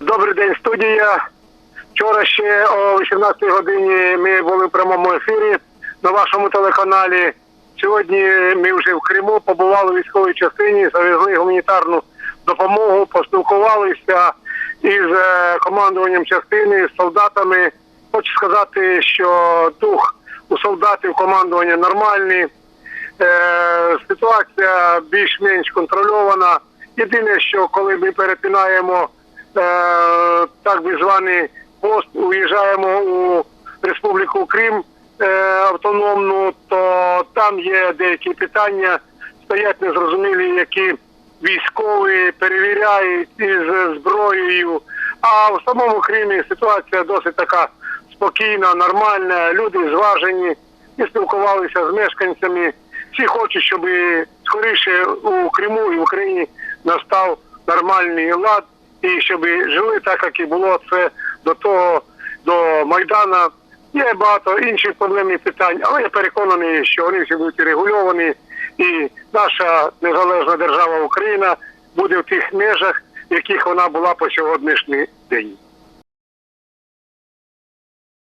Добрий день, студія. Вчора ще о 18 годині ми були в прямому ефірі на вашому телеканалі. Сьогодні ми вже в Криму побували в військовій частині, завезли гуманітарну допомогу, поспілкувалися із е, командуванням частини, з солдатами. Хочу сказати, що дух у солдатів командування нормальний. Е, ситуація більш-менш контрольована. Єдине, що коли ми перетинаємо так званий пост, уїжджаємо у Республіку Крим е, автономну, то там є деякі питання, стоять незрозумілі, які військові перевіряють із зброєю. А в самому Кримі ситуація досить така спокійна, нормальна. Люди зважені і спілкувалися з мешканцями. Всі хочуть, щоб скоріше у Криму і в Україні настав нормальний лад, і щоб жили так, як і було це до того, до Майдана. Є багато інших проблемних питань, але я переконаний, що вони всі будуть регульовані, і наша незалежна держава Україна буде в тих межах, в яких вона була по сьогоднішній день.